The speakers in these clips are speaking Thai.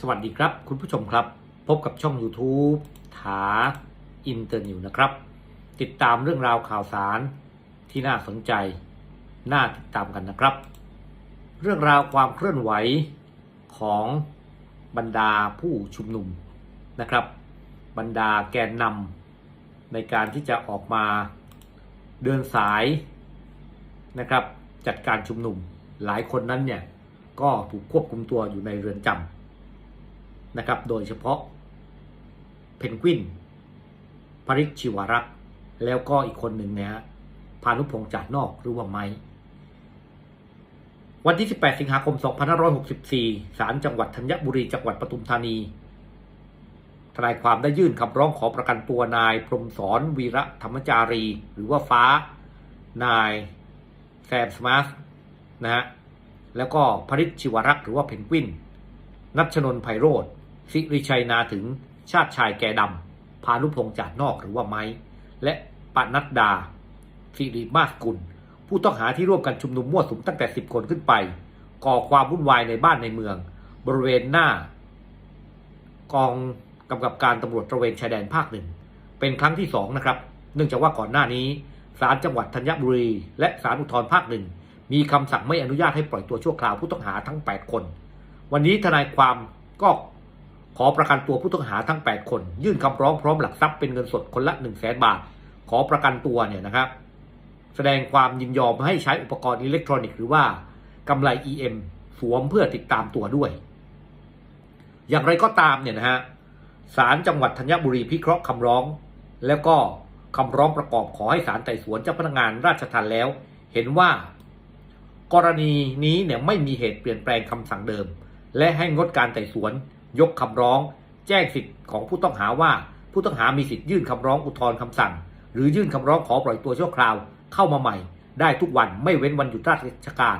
สวัสดีครับ คุณผู้ชมครับ พบกับช่อง YouTube ถาอินเตอร์นิวนะครับ ติดตามเรื่องราวข่าวสารที่น่าสนใจ น่าติดตามกันนะครับ เรื่องราวความเคลื่อนไหวของบรรดาผู้ชุมนุมนะครับ บรรดาแกนนำในการที่จะออกมาเดินสายนะครับ จัดการชุมนุมหลายคนนั้นเนี่ยก็ถูกควบคุมตัวอยู่ในเรือนจำ นะครับโดยเฉพาะเพนกวินปริชิวรักษ์แล้วก็อีกคนหนึ่งนะฮะพานุพงษ์จาดนอกหรือว่าไม้วันที่ 18 สิงหาคม 2564 ศาลจังหวัดธัญบุรี จังหวัดปทุมธานี ทนายความได้ยื่นคำร้องขอประกันตัวนายพรมสอนวีระธรรมจารี หรือว่าฟ้า นายแซมสมาร์ทนะฮะ แล้วก็พริชชิวรักษ์หรือว่าเพนกวิน นัชนน์ไพโรธ สิริชัยนาถึงชาติชายแก่ดำพานุพงษ์จาดนอกหรือว่าไม้ และปนัดดาสิริมาสกุล ผู้ต้องหาที่ร่วมกันชุมนุมมั่วสุมตั้งแต่ 10 คนขึ้นไป ก่อความวุ่นวายในบ้านในเมือง บริเวณหน้า กองกำกับการตำรวจตระเวนชายแดนภาคหนึ่งเป็นครั้งที่สองนะครับ เนื่องจากว่าก่อนหน้านี้ศาลจังหวัดธัญบุรี และศาลอุทธรภาคหนึ่งมีคำสั่งไม่อนุญาตให้ปล่อยตัวชั่วคราวผู้ต้องหาทั้ง 8 คน วันนี้ทนายความก็ ขอประกันตัวผู้ต้องหาทั้ง 8 คน ยื่นคำร้องพร้อมหลักทรัพย์เป็นเงินสดคนละ 1 0 0 0 0แบาท ขอประกันตัวเนี่ยนะครับแสดงความยินยอมให้ใช้อุปกรณ์อิเล็กทรอนิกส์หรือว่ากำไร EM สวมเพื่อติดตามตัวด้วย อย่างไรก็ตามเนี่ยนะฮะศาลจังหวัดธัญบุรีพิเคราะห์คำร้อง แล้วก็คำร้องประกอบขอให้ศาลไต่สวนเจ้าพนักงานราชทัณฑ์แล้ว เห็นว่า กรณีนี้เนี่ยไม่มีเหตุเปลี่ยนแปลงคำสั่งเดิม และให้งดการไต่สวน ยกคำร้อง แจ้งสิทธิ์ของผู้ต้องหาว่า ผู้ต้องหามีสิทธิ์ยื่นคำร้องอุทธรณ์คำสั่ง หรือยื่นคำร้องขอปล่อยตัวชั่วคราวเข้ามาใหม่ ได้ทุกวันไม่เว้นวันหยุดราชการ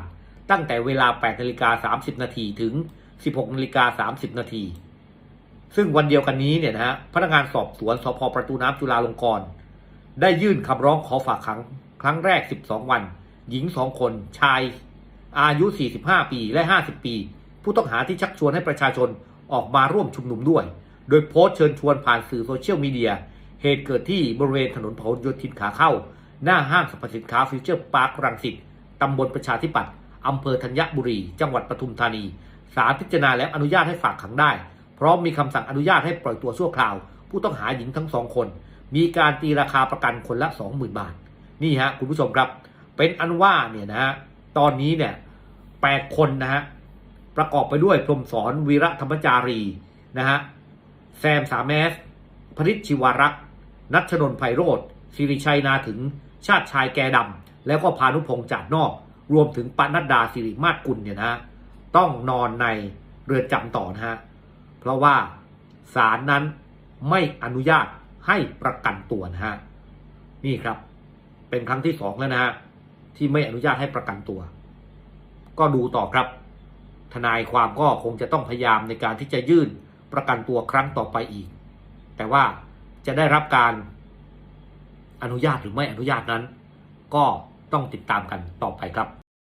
ตั้งแต่เวลา8นาฬิกา30 นาทีถึง 16นาฬิกา30 นาทีซึ่งวันเดียวกันนี้เนี่ยนะฮะพนักงานสอบสวนสพประตูน้ำจุฬาลงกรณ์ได้ยื่นคำร้องขอฝากขังครั้งแรก 12 วัน หญิง 2 คน ชาย อายุ 45 ปีและ 50 ปี ผู้ต้องหาที่ชักชวนให้ประชาชน ออกมาร่วมชุมนุมด้วย โดยโพสต์เชิญชวนผ่านสื่อโซเชียลมีเดีย เหตุเกิดที่บริเวณถนนพหลโยธินขาเข้า หน้าห้างสรรพสินค้าฟิวเจอร์พาร์ครังสิตตำบลประชาธิปัตย์อำเภอธัญบุรี จังหวัดปทุมธานี ศาลพิจารณาและอนุญาตให้ฝากขังได้พร้อมมีคำสั่งอนุญาตให้ปล่อยตัวชั่วคราว ผู้ต้องหาหญิงทั้งสองคน มีการตีราคาประกันคนละ 20,000 บาท นี่ฮะคุณผู้ชมครับ เป็นอันว่าเนี่ยนะฮะตอนนี้เนี่ยแปดคนนะฮะ ประกอบไปด้วยพรมสอนวีระธรรมจารีนะฮะแซมสามแมสพริชชิวารักษ์นัชนน์ไพโรธสิริชัยนาถึงชาติชายแกดำแล้วก็พานุพงษ์จาดนอก รวมถึงปนัดดาสิริมาศกุลเนี่ยนะฮะต้องนอนในเรือนจำต่อนะฮะ เพราะว่าศาลนั้นไม่อนุญาตให้ประกันตัวนะฮะ นี่ครับ เป็นครั้งที่สองแล้วนะฮะ ที่ไม่อนุญาตให้ประกันตัว ก็ดูต่อครับ ทนายความก็คงจะต้องพยายามในการที่จะยื่นประกันตัวครั้งต่อไปอีก แต่ว่าจะได้รับการอนุญาตหรือไม่อนุญาตนั้น ก็ต้องติดตามกันต่อไปครับ